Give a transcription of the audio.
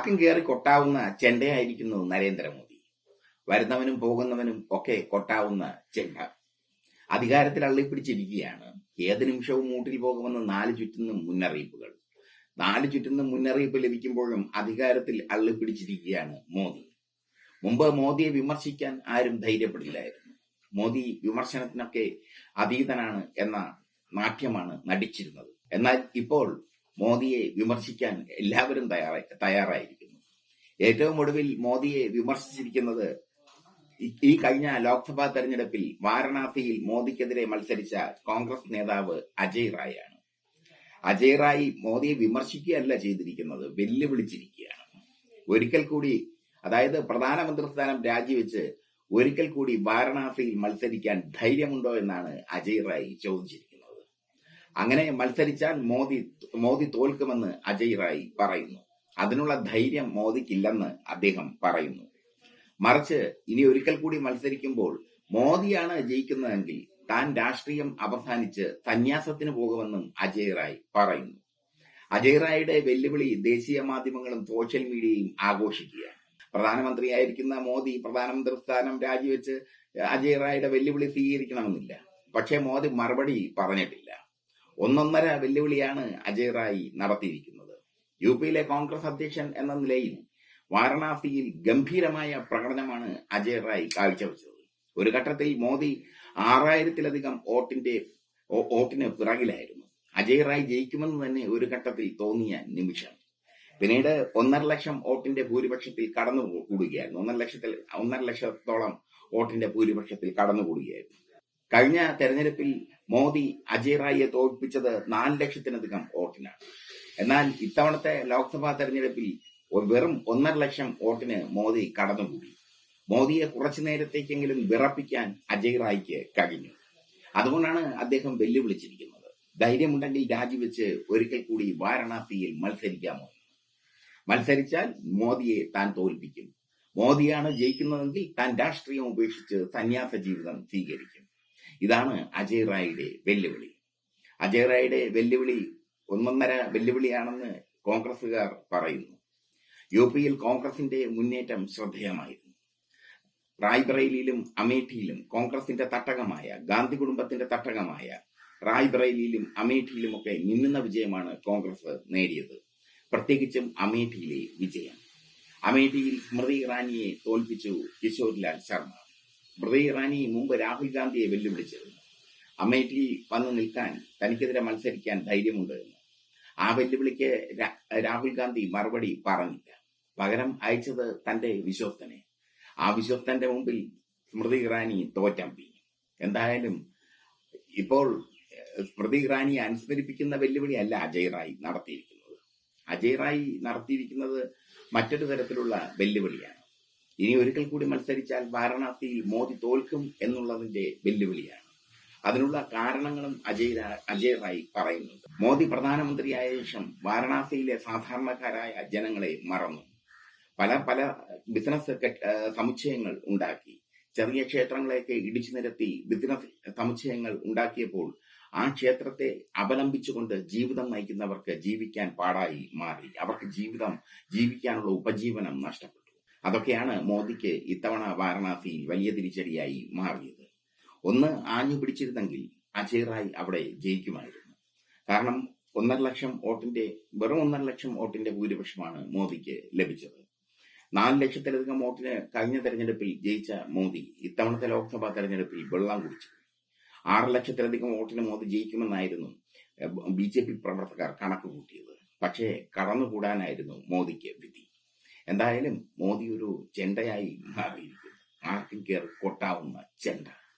ആർക്കും കയറി കൊട്ടാവുന്ന ചെണ്ടയായിരിക്കുന്നു നരേന്ദ്രമോദി. വരുന്നവനും പോകുന്നവനും ഒക്കെ കൊട്ടാവുന്ന ചെണ്ട. അധികാരത്തിൽ അള്ളിപ്പിടിച്ചിരിക്കുകയാണ്. ഏത് നിമിഷവും മൂട്ടിൽ പോകുമെന്ന് നാല് ചുറ്റുന്നും മുന്നറിയിപ്പുകൾ. നാല് ചുറ്റുന്നും മുന്നറിയിപ്പ് ലഭിക്കുമ്പോഴും അധികാരത്തിൽ അള്ളിപ്പിടിച്ചിരിക്കുകയാണ് മോദി. മുമ്പ് മോദിയെ വിമർശിക്കാൻ ആരും ധൈര്യപ്പെടില്ലായിരുന്നു. മോദി വിമർശനത്തിനൊക്കെ അതീതനാണ് എന്ന നാട്യമാണ് നടിച്ചിരുന്നത്. എന്നാൽ ഇപ്പോൾ മോദിയെ വിമർശിക്കാൻ എല്ലാവരും തയ്യാറായി തയ്യാറായിരിക്കുന്നു. ഏറ്റവും ഒടുവിൽ മോദിയെ വിമർശിച്ചിരിക്കുന്നത് ഈ- കഴിഞ്ഞ ലോക്സഭാ തെരഞ്ഞെടുപ്പിൽ വാരണാസിയിൽ മോദിക്കെതിരെ മത്സരിച്ച കോൺഗ്രസ് നേതാവ് അജയ് റായ് ആണ് അജയ് റായ് മോദിയെ വിമർശിക്കുകയല്ല ചെയ്തിരിക്കുന്നത് വെല്ലുവിളിച്ചിരിക്കുകയാണ്. ഒരിക്കൽ കൂടി അതായത് പ്രധാനമന്ത്രി സ്ഥാനം രാജിവെച്ച് ഒരിക്കൽ കൂടി വാരണാസിയിൽ മത്സരിക്കാൻ ധൈര്യമുണ്ടോ എന്നാണ് അജയ് റായ് ചോദിച്ചിരിക്കുന്നത്. അങ്ങനെ മത്സരിച്ചാൽ മോദി മോദി തോൽക്കുമെന്ന് അജയ് റായ് പറയുന്നു. അതിനുള്ള ധൈര്യം മോദിക്കില്ലെന്ന് അദ്ദേഹം പറയുന്നു. മറിച്ച് ഇനി ഒരിക്കൽ കൂടി മത്സരിക്കുമ്പോൾ മോദിയാണ് ജയിക്കുന്നതെങ്കിൽ താൻ രാഷ്ട്രീയം അവസാനിച്ച് സന്യാസത്തിന് പോകുമെന്നും അജയ് റായ് പറയുന്നു. അജയ് റായിയുടെ വെല്ലുവിളി ദേശീയ മാധ്യമങ്ങളും സോഷ്യൽ മീഡിയയും ആഘോഷിക്കുകയാണ്. പ്രധാനമന്ത്രിയായിരിക്കുന്ന മോദി പ്രധാനമന്ത്രി സ്ഥാനം രാജിവെച്ച് അജയ് റായിയുടെ വെല്ലുവിളി സ്വീകരിക്കണമെന്നില്ല. പക്ഷേ മോദി മറുപടി പറഞ്ഞിട്ടില്ല. ഒന്നൊന്നര വെല്ലുവിളിയാണ് അജയ് റായ് നടത്തിയിരിക്കുന്നത്. യു പിയിലെ കോൺഗ്രസ് അധ്യക്ഷൻ എന്ന നിലയിൽ വാരണാസിയിൽ ഗംഭീരമായ പ്രകടനമാണ് അജയ് റായ് കാഴ്ചവെച്ചത്. ഒരു ഘട്ടത്തിൽ മോദി ആറായിരത്തിലധികം വോട്ടിന്റെ വോട്ടിന് പിറകിലായിരുന്നു. അജയ് റായ് ജയിക്കുമെന്ന് തന്നെ ഒരു ഘട്ടത്തിൽ തോന്നിയ നിമിഷം. പിന്നീട് ഒന്നര ലക്ഷം വോട്ടിന്റെ ഭൂരിപക്ഷത്തിൽ കടന്നു കൂടുകയായിരുന്നു. ഒന്നര ലക്ഷത്തിൽ ഒന്നര ലക്ഷത്തോളം വോട്ടിന്റെ ഭൂരിപക്ഷത്തിൽ കടന്നു കടന്നുകൂടുകയായിരുന്നു കഴിഞ്ഞ തെരഞ്ഞെടുപ്പിൽ മോദി അജയ്റായിയെ തോൽപ്പിച്ചത് നാല് ലക്ഷത്തിനധികം വോട്ടിനാണ്. എന്നാൽ ഇത്തവണത്തെ ലോക്സഭാ തെരഞ്ഞെടുപ്പിൽ വെറും ഒന്നര ലക്ഷം വോട്ടിന് മോദി കടന്നുകൂടി. മോദിയെ കുറച്ചു നേരത്തേക്കെങ്കിലും വിറപ്പിക്കാൻ അജയ് റായിക്ക് കഴിഞ്ഞു. അതുകൊണ്ടാണ് അദ്ദേഹം വെല്ലുവിളിച്ചിരിക്കുന്നത്. ധൈര്യമുണ്ടെങ്കിൽ രാജിവെച്ച് ഒരിക്കൽ കൂടി വാരണാസിയിൽ മത്സരിക്കാമോ? മത്സരിച്ചാൽ മോദിയെ താൻ തോൽപ്പിക്കും. മോദിയാണ് ജയിക്കുന്നതെങ്കിൽ താൻ രാഷ്ട്രീയം ഉപേക്ഷിച്ച് സന്യാസ ജീവിതം സ്വീകരിക്കും. ഇതാണ് അജയ് റായിയുടെ വെല്ലുവിളി. അജയ് റായിയുടെ വെല്ലുവിളി ഒന്നൊന്നര വെല്ലുവിളിയാണെന്ന് കോൺഗ്രസുകാർ പറയുന്നു. യു പിയിൽ കോൺഗ്രസിന്റെ മുന്നേറ്റം ശ്രദ്ധേയമായിരുന്നു. റായ്ബറേലിയിലും അമേഠിയിലും കോൺഗ്രസിന്റെ തട്ടകമായ ഗാന്ധി കുടുംബത്തിന്റെ തട്ടകമായ റായ്ബറേലിയിലും അമേഠിയിലുമൊക്കെ മിന്നുന്ന വിജയമാണ് കോൺഗ്രസ് നേടിയത്. പ്രത്യേകിച്ചും അമേഠിയിലെ വിജയം. അമേഠിയിൽ സ്മൃതി ഇറാനിയെ തോൽപ്പിച്ചു കിഷോർലാൽ ശർമ്മ. സ്മൃതി ഇറാനി മുമ്പ് രാഹുൽ ഗാന്ധിയെ വെല്ലുവിളിച്ചിരുന്നു അമേഠി വന്നു നിൽക്കാൻ തനിക്കെതിരെ മത്സരിക്കാൻ ധൈര്യമുണ്ട് എന്ന്. ആ വെല്ലുവിളിക്ക് രാഹുൽ ഗാന്ധി മറുപടി പറഞ്ഞില്ല. പകരം അയച്ചത് തന്റെ വിശ്വസ്തനെ. ആ വിശ്വസ്തന്റെ മുമ്പിൽ സ്മൃതി ഇറാനി തോറ്റമ്പി എന്തായാലും ഇപ്പോൾ സ്മൃതി ഇറാനിയെ അനുസ്മരിപ്പിക്കുന്ന വെല്ലുവിളിയല്ല അജയ് റായി നടത്തിയിരിക്കുന്നത്. അജയ് റായി നടത്തിയിരിക്കുന്നത് മറ്റൊരു തരത്തിലുള്ള വെല്ലുവിളിയാണ്. ഇനി ഒരിക്കൽ കൂടി മത്സരിച്ചാൽ വാരണാസിയിൽ മോദി തോൽക്കും എന്നുള്ളതിന്റെ വെല്ലുവിളിയാണ്. അതിനുള്ള കാരണങ്ങളും അജയ് അജയ് റായി പറയുന്നുണ്ട്. മോദി പ്രധാനമന്ത്രിയായ ശേഷം വാരണാസിയിലെ സാധാരണക്കാരായ ജനങ്ങളെ മറന്നു. പല പല ബിസിനസ് സമുച്ചയങ്ങൾ ഉണ്ടാക്കി. ചെറിയ ക്ഷേത്രങ്ങളെയൊക്കെ ഇടിച്ചു നിരത്തി ബിസിനസ് സമുച്ചയങ്ങൾ ഉണ്ടാക്കിയപ്പോൾ ആ ക്ഷേത്രത്തെ അവലംബിച്ചുകൊണ്ട് ജീവിതം നയിക്കുന്നവർക്ക് ജീവിക്കാൻ പാടായി മാറി. അവർക്ക് ജീവിതം ജീവിക്കാനുള്ള ഉപജീവനം നഷ്ടപ്പെട്ടു. അതൊക്കെയാണ് മോദിക്ക് ഇത്തവണ വാരണാസിയിൽ വലിയ തിരിച്ചടിയായി മാറിയത്. ഒന്ന് ആഞ്ഞു പിടിച്ചിരുന്നെങ്കിൽ അജയ് അവിടെ ജയിക്കുമായിരുന്നു. കാരണം ഒന്നര ലക്ഷം വോട്ടിന്റെ വെറും ഒന്നര ലക്ഷം വോട്ടിന്റെ ഭൂരിപക്ഷമാണ് മോദിക്ക് ലഭിച്ചത്. നാല് ലക്ഷത്തിലധികം വോട്ടിന് കഴിഞ്ഞ തെരഞ്ഞെടുപ്പിൽ ജയിച്ച മോദി ഇത്തവണത്തെ ലോക്സഭാ തെരഞ്ഞെടുപ്പിൽ വെള്ളം കുടിച്ചു. ആറ് ലക്ഷത്തിലധികം വോട്ടിന് മോദി ജയിക്കുമെന്നായിരുന്നു ബി ജെ പി പ്രവർത്തകർ കണക്ക് കൂട്ടിയത് പക്ഷേ കടന്നുകൂടാനായിരുന്നു മോദിക്ക് വിധി. എന്തായാലും മോദി ഒരു ചെണ്ടയായി മാറിയിരിക്കുന്നു. ആർക്കും കയറി കൊട്ടാവുന്ന ചെണ്ട.